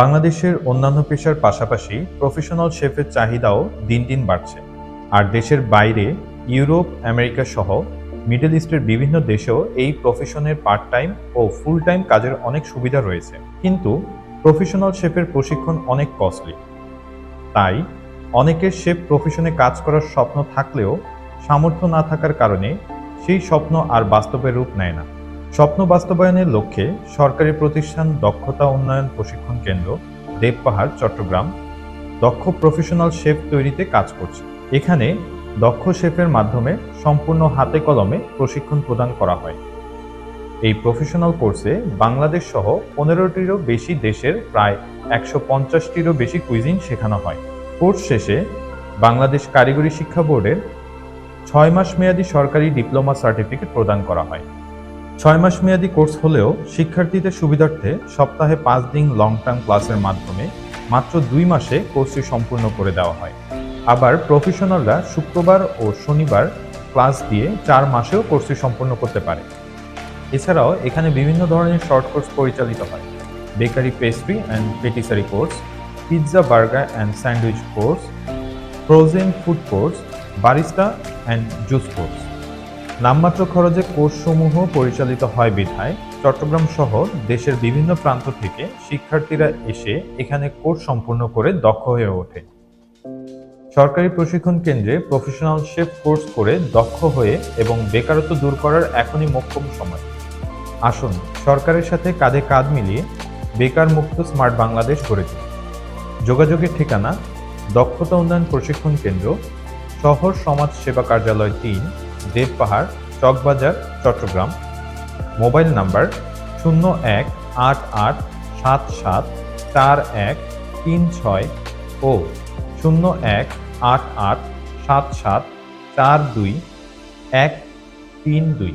বাংলাদেশের অন্যান্য পেশার পাশাপাশি প্রফেশনাল শেফের চাহিদাও দিন দিন বাড়ছে। আর দেশের বাইরে ইউরোপ, আমেরিকা সহ মিডল ইস্টের বিভিন্ন দেশেও এই প্রফেশনের পার্ট টাইম ও ফুল টাইম কাজের অনেক সুবিধা রয়েছে। কিন্তু প্রফেশনাল শেফের প্রশিক্ষণ অনেক কস্টলি। তাই অনেকের শেফ প্রফেশনে কাজ করার স্বপ্ন থাকলেও সামর্থ্য না থাকার কারণে সেই স্বপ্ন আর বাস্তবে রূপ নেয় না। স্বপ্ন বাস্তবায়নের লক্ষ্যে সরকারি প্রতিষ্ঠান দক্ষতা উন্নয়ন প্রশিক্ষণ কেন্দ্র, দেবপাহাড়, চট্টগ্রাম, দক্ষ প্রফেশনাল শেফ তৈরিতে কাজ করছে। এখানে দক্ষ শেফের মাধ্যমে সম্পূর্ণ হাতে কলমে প্রশিক্ষণ প্রদান করা হয়। এই প্রফেশনাল কোর্সে বাংলাদেশ সহ পনেরোটিরও বেশি দেশের প্রায় একশো পঞ্চাশটিরও বেশি কুইজিন শেখানো হয়। কোর্স শেষে বাংলাদেশ কারিগরি শিক্ষা বোর্ডের ছয় মাস মেয়াদী সরকারি ডিপ্লোমা সার্টিফিকেট প্রদান করা হয়। ছয় মাস মেয়াদী কোর্স হলেও শিক্ষার্থীদের সুবিধার্থে সপ্তাহে পাঁচ দিন লং টার্ম ক্লাসের মাধ্যমে মাত্র দুই মাসে কোর্সটি সম্পূর্ণ করে দেওয়া হয়। আবার প্রফেশনালরা শুক্রবার ও শনিবার ক্লাস দিয়ে চার মাসেও কোর্সটি সম্পূর্ণ করতে পারে। এছাড়াও এখানে বিভিন্ন ধরনের শর্ট কোর্স পরিচালিত হয়। Bakery pastry and patisserie course pizza burger and sandwich course frozen food course barista and juice course নামমাত্র খরচে কোর্সসমূহ পরিচালিত হয় বিধায় চট্টগ্রাম সহ দেশের বিভিন্ন প্রান্ত থেকে শিক্ষার্থীরা এসে এখানে কোর্স সম্পূর্ণ করে দক্ষ হয়ে ওঠে। সরকারি প্রশিক্ষণ কেন্দ্রে প্রফেশনাল শেফ কোর্স করে দক্ষ হয়ে এবং বেকারত্ব দূর করার এখনই মোক্ষম সময়। আসুন, সরকারের সাথে কাঁধে কাঁধ মিলিয়ে বেকার মুক্ত স্মার্ট বাংলাদেশ গড়ে তুলি। যোগাযোগের ঠিকানা, দক্ষতা উন্নয়ন প্রশিক্ষণ কেন্দ্র, শহর সমাজ সেবা কার্যালয় তিন দেবপাহাড় চকবাজার, চট্টগ্রাম। মোবাইল নাম্বার শূন্য এক আট আট সাত সাত চার এক তিন ছয় ও শূন্য এক আট আট সাত সাত চার দুই এক তিন দুই।